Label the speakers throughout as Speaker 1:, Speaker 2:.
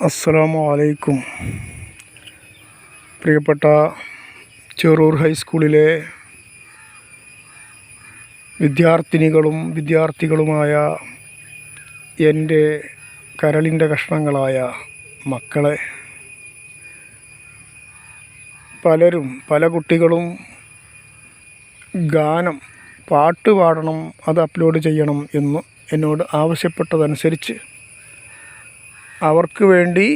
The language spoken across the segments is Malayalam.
Speaker 1: അസ്സലാമു അലൈക്കും പ്രിയപ്പെട്ട ചെറൂർ ഹൈസ്കൂളിലെ വിദ്യാർത്ഥിനികളും വിദ്യാർത്ഥികളുമായ എന്റെ കരളിന്റെ കഷ്ണങ്ങളായ മക്കളെ പലരും പല കുട്ടികളും ഗാനം പാട്ട് പാടണം അത് അപ്ലോഡ് ചെയ്യണം എന്ന് എന്നോട് ആവശ്യപ്പെട്ടതനുസരിച്ച് അവർക്ക് വേണ്ടി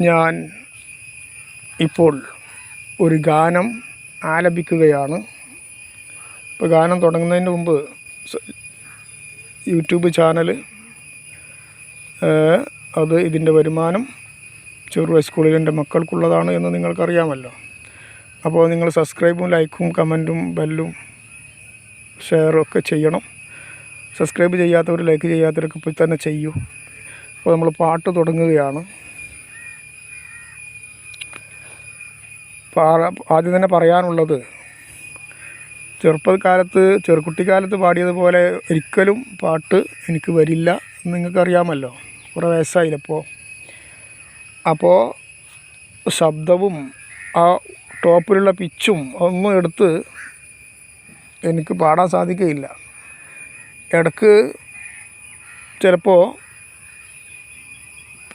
Speaker 1: ഞാൻ ഇപ്പോൾ ഒരു ഗാനം ആലപിക്കുകയാണ്. ഇപ്പോൾ ഗാനം തുടങ്ങുന്നതിന് മുമ്പ് യൂട്യൂബ് ചാനൽ അത് ഇതിന്റെ വരുമാനം ചെറു സ്കൂളിൽ എന്റെ മക്കൾക്കുള്ളതാണ് എന്ന് നിങ്ങൾക്കറിയാമല്ലോ. അപ്പോൾ നിങ്ങൾ സബ്സ്ക്രൈബും ലൈക്കും കമന്റും ബെല്ലും ഷെയറും ഒക്കെ ചെയ്യണം. സബ്സ്ക്രൈബ് ചെയ്യാത്തവർ ലൈക്ക് ചെയ്യാത്തവരൊക്കെ ഇപ്പോൾ തന്നെ ചെയ്യൂ. അപ്പോൾ നമ്മൾ പാട്ട് തുടങ്ങുകയാണ്. ആദ്യം തന്നെ പറയാനുള്ളത് ചെറുപ്പകാലത്ത് ചെറുക്കുട്ടിക്കാലത്ത് പാടിയതുപോലെ ഒരിക്കലും പാട്ട് എനിക്ക് വരില്ല എന്ന് നിങ്ങൾക്കറിയാമല്ലോ. കുറേ വയസ്സായില്ലപ്പോൾ അപ്പോൾ. ശബ്ദവും ആ ടോപ്പിലുള്ള പിച്ചും ഒന്നും എടുത്ത് എനിക്ക് പാടാൻ സാധിക്കുകയില്ല. ഇടയ്ക്ക് ചിലപ്പോൾ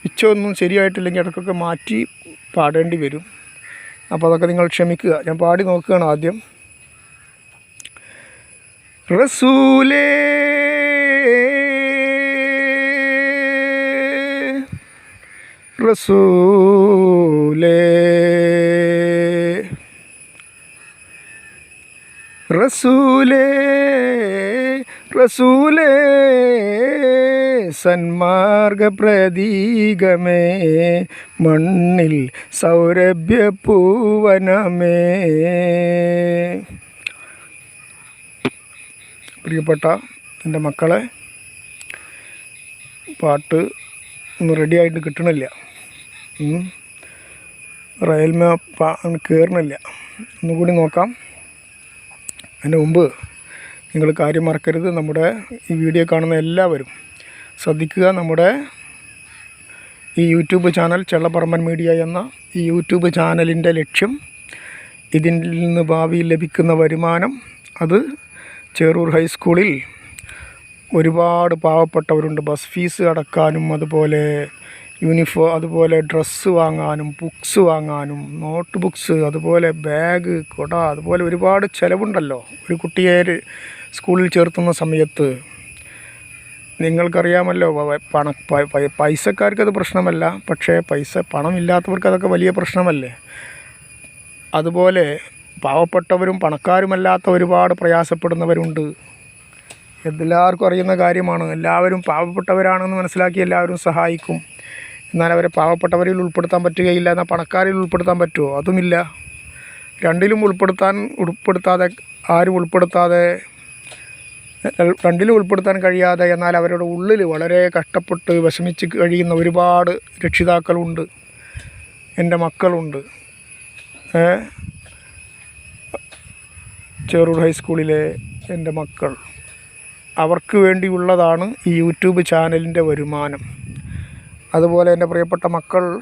Speaker 1: പിച്ചൊന്നും ശരിയായിട്ടില്ലെങ്കിൽ ഇടയ്ക്കൊക്കെ മാറ്റി പാടേണ്ടി വരും. അപ്പോൾ അതൊക്കെ നിങ്ങൾ ക്ഷമിക്കുക. ഞാൻ പാടി നോക്കുകയാണ് ആദ്യം. റസൂലേ റസൂലേ റസൂലേ റസൂലേ. സന്മാർഗ പ്രതീകമേ മണ്ണിൽ സൗരഭ്യ പൂവനമേ പ്രിയപ്പെട്ട എന്റെ മക്കളെ പാട്ട് ഒന്നും റെഡിയായിട്ട് കിട്ടണില്ല. റയൽ റയൽമ പാ കയറണില്ല ഒന്നുകൂടി നോക്കാം. അതിന് മുമ്പ് നിങ്ങൾ കാര്യം മറക്കരുത്. നമ്മുടെ ഈ വീഡിയോ കാണുന്ന എല്ലാവരും ശ്രദ്ധിക്കുക നമ്മുടെ ഈ യൂട്യൂബ് ചാനൽ ചെള്ളപ്പറമ്പൻ മീഡിയ എന്ന ഈ യൂട്യൂബ് ചാനലിന്റെ ലക്ഷ്യം ഇതിൽ നിന്ന് ഭാവിയിൽ ലഭിക്കുന്ന വരുമാനം അത് ചേറൂർ ഹൈസ്കൂളിൽ ഒരുപാട് പാവപ്പെട്ടവരുണ്ട്. ബസ് ഫീസ് അടക്കാനും അതുപോലെ യൂണിഫോം അതുപോലെ ഡ്രസ്സ് വാങ്ങാനും ബുക്സ് വാങ്ങാനും നോട്ട് ബുക്സ് അതുപോലെ ബാഗ് കുട അതുപോലെ ഒരുപാട് ചിലവുണ്ടല്ലോ. ഒരു കുട്ടിയെ സ്കൂളിൽ ചേർത്തുന്ന സമയത്ത് നിങ്ങൾക്കറിയാമല്ലോ പണം പണ പ- പ- പ്രശ്നമല്ല പക്ഷേ പൈസ പണമില്ലാത്തവർക്ക് അതൊക്കെ വലിയ പ്രശ്നമല്ലേ? അതുപോലെ പാവപ്പെട്ടവരും പണക്കാരുമല്ലാത്ത ഒരുപാട് പ്രയാസപ്പെടുന്നവരുണ്ട്. എല്ലാവർക്കും അറിയുന്ന കാര്യമാണ് എല്ലാവരും പാവപ്പെട്ടവരാണെന്ന് മനസ്സിലാക്കി എല്ലാവരും സഹായിക്കും. എന്നാൽ അവരെ പാവപ്പെട്ടവരിൽ ഉൾപ്പെടുത്താൻ പറ്റുകയില്ല എന്നാൽ പണക്കാരിൽ ഉൾപ്പെടുത്താൻ പറ്റുമോ? അതുമില്ല. രണ്ടിലും ഉൾപ്പെടുത്താൻ ഉൾപ്പെടുത്താതെ ആരും ഉൾപ്പെടുത്താതെ രണ്ടിലും ഉൾപ്പെടുത്താൻ കഴിയാതെ എന്നാൽ അവരുടെ ഉള്ളിൽ വളരെ കഷ്ടപ്പെട്ട് വിഷമിച്ച് കഴിയുന്ന ഒരുപാട് രക്ഷിതാക്കളുണ്ട്. എന്റെ മക്കളുണ്ട്. ചെറൂർ ഹൈസ്കൂളിലെ എന്റെ മക്കൾ. അവർക്ക് വേണ്ടിയുള്ളതാണ് ഈ യൂട്യൂബ് ചാനലിന്റെ വരുമാനം. അതുപോലെ എന്റെ പ്രിയപ്പെട്ട മക്കൾ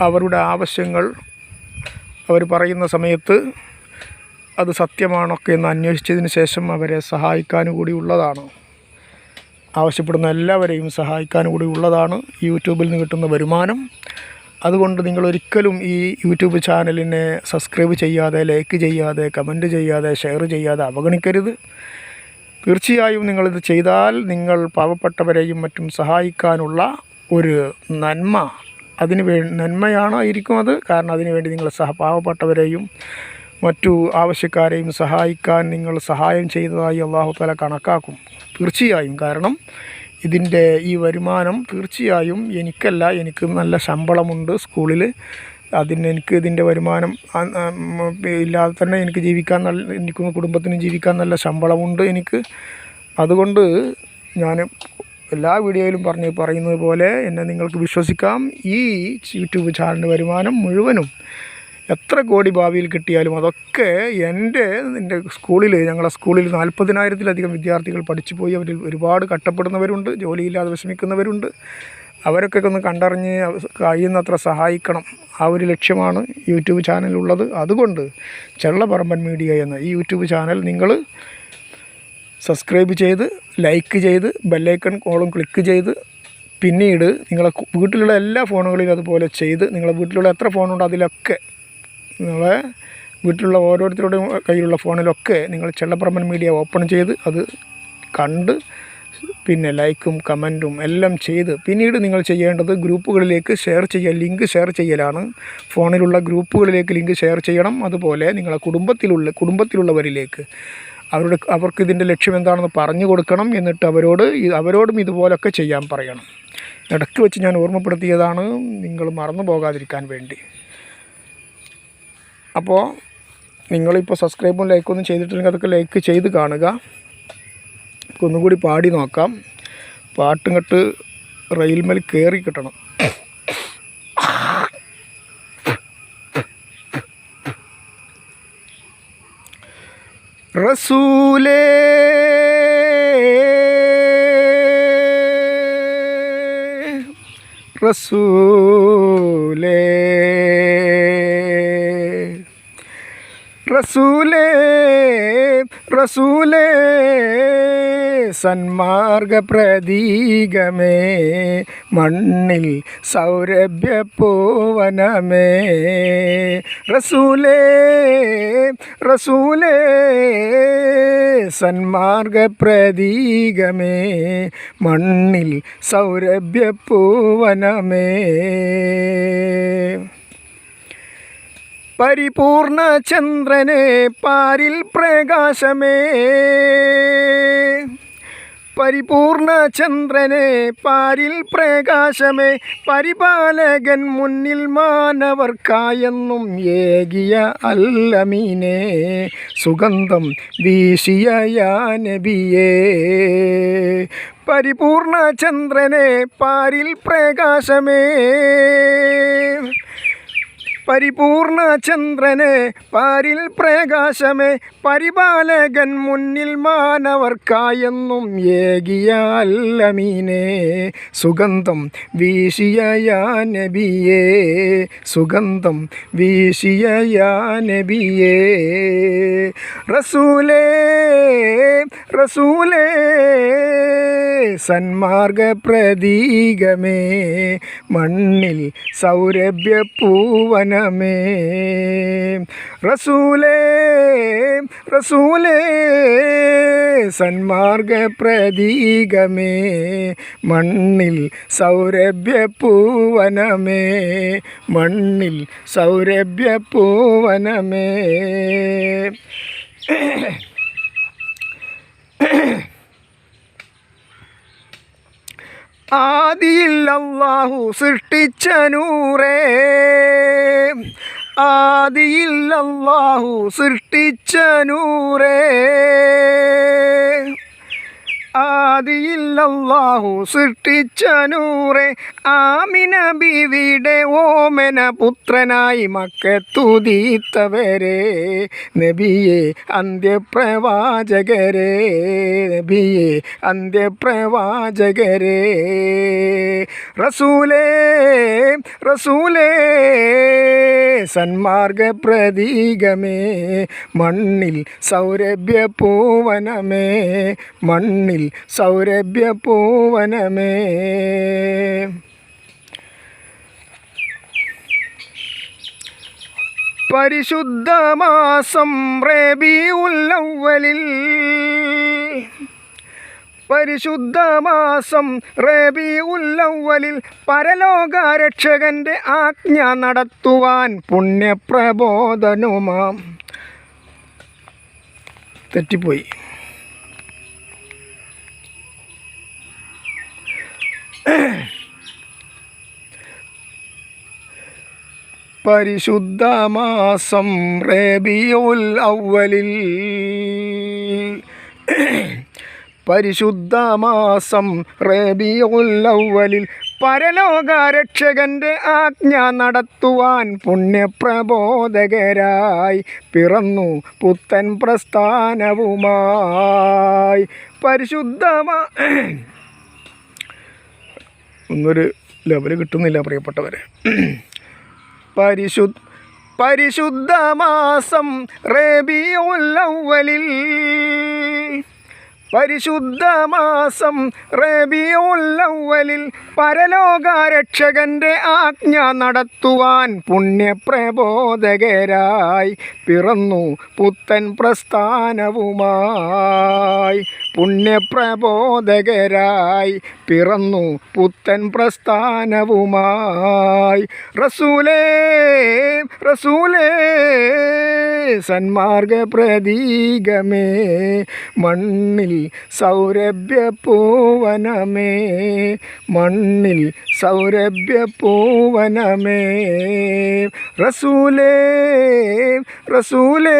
Speaker 1: അവരുടെ ആവശ്യങ്ങൾ അവർ പറയുന്ന സമയത്ത് അത് സത്യമാണൊക്കെ എന്ന് അന്വേഷിച്ചതിന് ശേഷം അവരെ സഹായിക്കാൻ കൂടി ഉള്ളതാണ്. ആവശ്യപ്പെടുന്ന എല്ലാവരെയും സഹായിക്കാൻ കൂടി ഉള്ളതാണ് യൂട്യൂബിൽ നിന്ന് കിട്ടുന്ന വരുമാനം. അതുകൊണ്ട് നിങ്ങൾ ഒരിക്കലും ഈ യൂട്യൂബ് ചാനലിനെ സബ്സ്ക്രൈബ് ചെയ്യാതെ ലൈക്ക് ചെയ്യാതെ കമന്റ് ചെയ്യാതെ ഷെയർ ചെയ്യാതെ അവഗണിക്കരുത്. തീർച്ചയായും നിങ്ങളിത് ചെയ്താൽ നിങ്ങൾ പാവപ്പെട്ടവരെയും മറ്റും സഹായിക്കാനുള്ള ഒരു നന്മ. അതിന് വേ നന്മയാണായിരിക്കും അത്. കാരണം അതിനുവേണ്ടി നിങ്ങൾ സഹ പാവപ്പെട്ടവരെയും മറ്റു ആവശ്യക്കാരെയും സഹായിക്കാൻ നിങ്ങൾ സഹായം ചെയ്തതായി അള്ളാഹു തല കണക്കാക്കും. തീർച്ചയായും. കാരണം ഇതിന്റെ ഈ വരുമാനം തീർച്ചയായും എനിക്കല്ല എനിക്ക് നല്ല ശമ്പളമുണ്ട് സ്കൂളിൽ അതിന് എനിക്ക് ഇതിന്റെ വരുമാനം ഇല്ലാതെ തന്നെ എനിക്ക് ജീവിക്കാൻ നല്ല എനിക്കും കുടുംബത്തിനും ജീവിക്കാൻ നല്ല ശമ്പളമുണ്ട് എനിക്ക്. അതുകൊണ്ട് ഞാൻ എല്ലാ വീഡിയോയിലും പറഞ്ഞ് പറയുന്നത് പോലെ എന്നെ നിങ്ങൾക്ക് വിശ്വസിക്കാം. ഈ യൂട്യൂബ് ചാനലിന്റെ വരുമാനം മുഴുവനും എത്ര കോടി ഭാവിയിൽ കിട്ടിയാലും അതൊക്കെ എന്റെ എന്റെ സ്കൂളിൽ ഞങ്ങളുടെ സ്കൂളിൽ നാൽപ്പതിനായിരത്തിലധികം വിദ്യാർത്ഥികൾ പഠിച്ചു പോയി. അവരിൽ ഒരുപാട് കഷ്ടപ്പെടുന്നവരുണ്ട് ജോലിയില്ലാതെ വിഷമിക്കുന്നവരുണ്ട്. അവരൊക്കെ ഒന്ന് കണ്ടറിഞ്ഞ് കഴിയുന്നത്ര സഹായിക്കണം. ആ ഒരു ലക്ഷ്യമാണ് യൂട്യൂബ് ചാനലുള്ളത് അതുകൊണ്ട് ചെള്ളപറമ്പൻ മീഡിയ എന്ന ഈ യൂട്യൂബ് ചാനൽ നിങ്ങൾ സബ്സ്ക്രൈബ് ചെയ്ത് ലൈക്ക് ചെയ്ത് ബെല്ലൈക്കൺ കോളും ക്ലിക്ക് ചെയ്ത് പിന്നീട് നിങ്ങളെ വീട്ടിലുള്ള എല്ലാ ഫോണുകളിലും അതുപോലെ ചെയ്ത് നിങ്ങളെ വീട്ടിലുള്ള എത്ര ഫോണുണ്ടോ അതിലൊക്കെ നിങ്ങളെ വീട്ടിലുള്ള ഓരോരുത്തരുടെയും കയ്യിലുള്ള ഫോണിലൊക്കെ നിങ്ങൾ ചെള്ളപ്പറമ്പൻ മീഡിയ ഓപ്പൺ ചെയ്ത് അത് കണ്ട് പിന്നെ ലൈക്കും കമന്റും എല്ലാം ചെയ്ത് പിന്നീട് നിങ്ങൾ ചെയ്യേണ്ടത് ഗ്രൂപ്പുകളിലേക്ക് ഷെയർ ചെയ്യുക ലിങ്ക് ഷെയർ ചെയ്യലാണ്. ഫോണിലുള്ള ഗ്രൂപ്പുകളിലേക്ക് ലിങ്ക് ഷെയർ ചെയ്യണം. അതുപോലെ നിങ്ങളെ കുടുംബത്തിലുള്ള കുടുംബത്തിലുള്ളവരിലേക്ക് അവരുടെ അവർക്ക് ഇതിന്റെ ലക്ഷ്യം എന്താണെന്ന് പറഞ്ഞു കൊടുക്കണം എന്നിട്ട് അവരോട് അവരോടും ഇതുപോലൊക്കെ ചെയ്യാൻ പറയണം. ഇടയ്ക്ക് വെച്ച് ഞാൻ ഓർമ്മപ്പെടുത്തിയതാണ് നിങ്ങൾ മറന്നു പോകാതിരിക്കാൻ വേണ്ടി. അപ്പോൾ നിങ്ങളിപ്പോൾ സബ്സ്ക്രൈബും ലൈക്കൊന്നും ചെയ്തിട്ടില്ലെങ്കിൽ അതൊക്കെ ലൈക്ക് ചെയ്ത് കാണുക. ഒന്നുകൂടി പാടി നോക്കാം. പാട്ടും കെട്ട് റെയിൽമേൽ കയറി കിട്ടണം. റസൂലേ! റസൂലേ! റസൂലേ റസൂലേ സന്മാർഗ പ്രതീകമേ മണ്ണിൽ സൗരഭ്യ പൂവനമേ റസൂലേ റസൂലേ സന്മാർഗ പ്രതീകമേ മണ്ണിൽ സൗരഭ്യ പൂവനമേ പരിപൂർണ ചന്ദ്രനെ പാരിൽ പ്രകാശമേ. പരിപൂർണ ചന്ദ്രനെ പാരിൽ പ്രകാശമേ. പരിപാലകൻ മുന്നിൽ മാനവർക്കായെന്നും ഏകിയ അല്ലമീനെ. സുഗന്ധം വീശിയ യാനബിയേ. പരിപൂർണ ചന്ദ്രനെ പാരിൽ പ്രകാശമേ. പരിപൂർണ ചന്ദ്രനെ പാരിൽ പ്രകാശമേ പരിപാലകൻ മുന്നിൽ മാനവർക്കായെന്നും ഏകിയ അല്ലമീനെ സുഗന്ധം വീശിയ നബിയേ സുഗന്ധം വീശിയ നബിയേ. റസൂലേ റസൂലേ സന്മാർഗ പ്രതീകമേ മണ്ണിൽ സൗരഭ്യ പൂവനമേ റസൂലേ റസൂലേ സന്മാർഗ പ്രതീകമേ മണ്ണിൽ സൗരഭ്യ പൂവനമേ മണ്ണിൽ സൗരഭ്യ പൂവനമേ ആദിയിൽ അള്ളാഹു സൃഷ്ടിച്ച നൂറേ. ആദിയിൽ അള്ളാഹു സൃഷ്ടിച്ച നൂറേ. ആദിയിൽ അള്ളാഹു സൃഷ്ടിച്ച നൂറെ. ആമിന ബിവിടെ ഓമന പുത്രനായി മക്കത്തുതീത്തവരെ നബിയെ അന്ത്യപ്രവാചകരെ. നബിയെ അന്ത്യപ്രവാചകരെ. റസൂലേ റസൂലേ സന്മാർഗ പ്രതീകമേ മണ്ണിൽ സൗരഭ്യ പൂവനമേ മണ്ണിൽ സൗരഭ്യ പൂവനമേ. പരിശുദ്ധമാസം മാസം പരിശുദ്ധമാസം ഉല്ലവലിൽ പരലോകാരക്ഷകന്റെ ആജ്ഞ നടത്തുവാൻ പുണ്യപ്രബോധനുമാം. തെറ്റിപ്പോയി. പരിശുദ്ധമാസം റബിയുൽ അവലിൽ പരിശുദ്ധ മാസം റേബിയോൽ അവലിൽ പരലോകാരക്ഷകന്റെ ആജ്ഞ നടത്തുവാൻ പുണ്യപ്രബോധകരായി പിറന്നു പുത്തൻ പ്രസ്ഥാനവുമായി. പരിശുദ്ധമാ ഒന്നൊരു ലെവൽ കിട്ടുന്നില്ല പ്രിയപ്പെട്ടവരെ. പരിശുദ്ധ പരിശുദ്ധ മാസം റബിയുല്ലവലിൽ പരിശുദ്ധ മാസം റബിയുല്ലവലിൽ പരലോകാരക്ഷകന്റെ ആജ്ഞ നടത്തുവാൻ പുണ്യപ്രബോധകരായി പിറന്നു പുത്തൻ പ്രസ്ഥാനവുമായി. പുണ്യപ്രബോധകരായി പിറന്നു പുത്തൻ പ്രസ്ഥാനവുമായി. റസൂലേ റസൂലേ സന്മാർഗ പ്രതീകമേ മണ്ണിൽ സൗരഭ്യ പൂവനമേ മണ്ണിൽ സൗരഭ്യ പൂവനമേ റസൂലേ റസൂലേ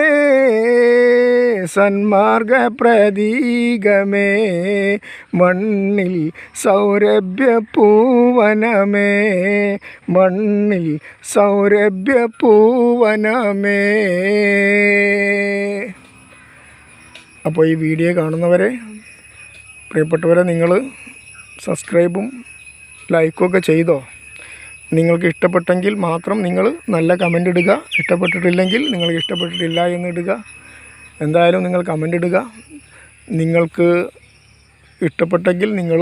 Speaker 1: സന്മാർഗ പ്രതീകമേ മണ്ണിൽ സൗരഭ്യ പൂവനമേ മണ്ണിൽ സൗരഭ്യ പൂവനമേ അപ്പോൾ ഈ വീഡിയോ കാണുന്നവരെ പ്രിയപ്പെട്ടവരെ നിങ്ങൾ സബ്സ്ക്രൈബും ലൈക്കും ഒക്കെ ചെയ്തോ? നിങ്ങൾക്ക് ഇഷ്ടപ്പെട്ടെങ്കിൽ മാത്രം നിങ്ങൾ നല്ല കമന്റ് ഇടുക. ഇഷ്ടപ്പെട്ടിട്ടില്ലെങ്കിൽ നിങ്ങൾക്ക് ഇഷ്ടപ്പെട്ടിട്ടില്ല എന്ന് ഇടുക. എന്തായാലും നിങ്ങൾ കമന്റ് ഇടുക. നിങ്ങൾക്ക് ഇഷ്ടപ്പെട്ടെങ്കിൽ നിങ്ങൾ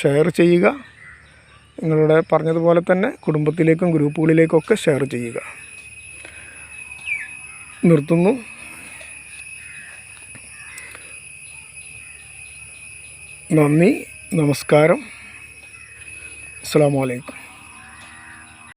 Speaker 1: ഷെയർ ചെയ്യുക. നിങ്ങളുടെ പറഞ്ഞതുപോലെ തന്നെ കുടുംബത്തിലേക്കും ഗ്രൂപ്പുകളിലേക്കൊക്കെ ഷെയർ ചെയ്യുക. നിർത്തുന്നു. നന്ദി നമസ്കാരം. അസ്സാം വലൈക്കും